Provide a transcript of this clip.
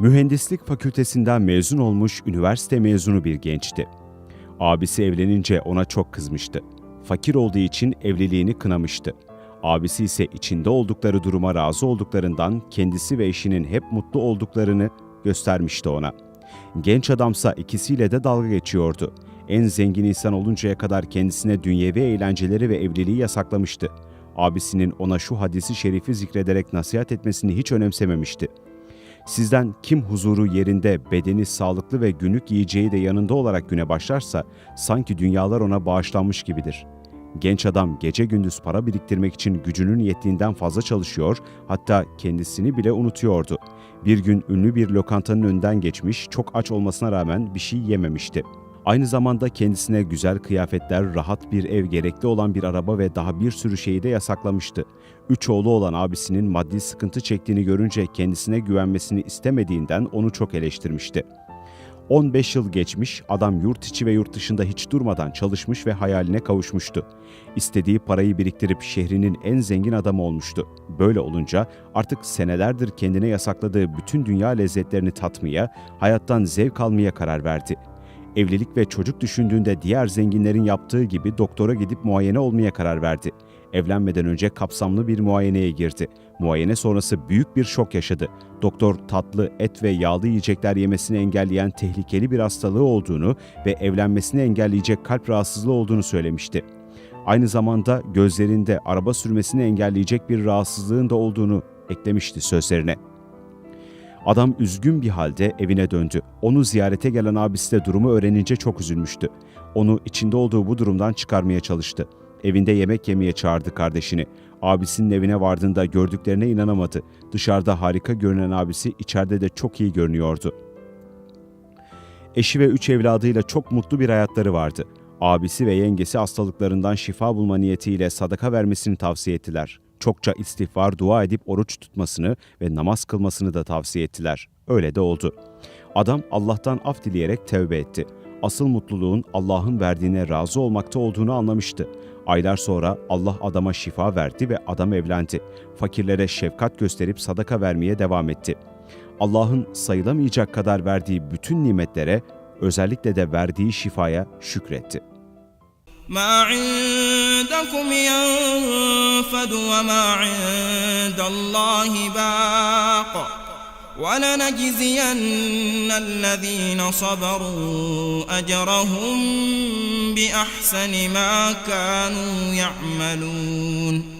Mühendislik fakültesinden mezun olmuş üniversite mezunu bir gençti. Abisi evlenince ona çok kızmıştı. Fakir olduğu için evliliğini kınamıştı. Abisi ise içinde oldukları duruma razı olduklarından kendisi ve eşinin hep mutlu olduklarını göstermişti ona. Genç adamsa ikisiyle de dalga geçiyordu. En zengin insan oluncaya kadar kendisine dünyevi eğlenceleri ve evliliği yasaklamıştı. Abisinin ona şu hadisi şerifi zikrederek nasihat etmesini hiç önemsememişti. Sizden kim huzuru yerinde, bedeni sağlıklı ve günlük yiyeceği de yanında olarak güne başlarsa sanki dünyalar ona bağışlanmış gibidir. Genç adam gece gündüz para biriktirmek için gücünün yettiğinden fazla çalışıyor, hatta kendisini bile unutuyordu. Bir gün ünlü bir lokantanın önünden geçmiş, çok aç olmasına rağmen bir şey yememişti. Aynı zamanda kendisine güzel kıyafetler, rahat bir ev, gerekli olan bir araba ve daha bir sürü şeyi de yasaklamıştı. Üç oğlu olan abisinin maddi sıkıntı çektiğini görünce kendisine güvenmesini istemediğinden onu çok eleştirmişti. 15 yıl geçmiş, adam yurt içi ve yurt dışında hiç durmadan çalışmış ve hayaline kavuşmuştu. İstediği parayı biriktirip şehrinin en zengin adamı olmuştu. Böyle olunca artık senelerdir kendine yasakladığı bütün dünya lezzetlerini tatmaya, hayattan zevk almaya karar verdi. Evlilik ve çocuk düşündüğünde diğer zenginlerin yaptığı gibi doktora gidip muayene olmaya karar verdi. Evlenmeden önce kapsamlı bir muayeneye girdi. Muayene sonrası büyük bir şok yaşadı. Doktor tatlı, et ve yağlı yiyecekler yemesini engelleyen tehlikeli bir hastalığı olduğunu ve evlenmesini engelleyecek kalp rahatsızlığı olduğunu söylemişti. Aynı zamanda gözlerinde araba sürmesini engelleyecek bir rahatsızlığın da olduğunu eklemişti sözlerine. Adam üzgün bir halde evine döndü. Onu ziyarete gelen abisi de durumu öğrenince çok üzülmüştü. Onu içinde olduğu bu durumdan çıkarmaya çalıştı. Evinde yemek yemeye çağırdı kardeşini. Abisinin evine vardığında gördüklerine inanamadı. Dışarıda harika görünen abisi içeride de çok iyi görünüyordu. Eşi ve üç evladıyla çok mutlu bir hayatları vardı. Abisi ve yengesi hastalıklarından şifa bulma niyetiyle sadaka vermesini tavsiye ettiler. Çokça istiğfar, dua edip oruç tutmasını ve namaz kılmasını da tavsiye ettiler. Öyle de oldu. Adam Allah'tan af dileyerek tevbe etti. Asıl mutluluğun Allah'ın verdiğine razı olmakta olduğunu anlamıştı. Aylar sonra Allah adama şifa verdi ve adam evlendi. Fakirlere şefkat gösterip sadaka vermeye devam etti. Allah'ın sayılamayacak kadar verdiği bütün nimetlere, özellikle de verdiği şifaya şükretti. ما عندكم ينفد وما عند الله باق. ولنجزين الذين صبروا أجرهم بأحسن ما كانوا يعملون.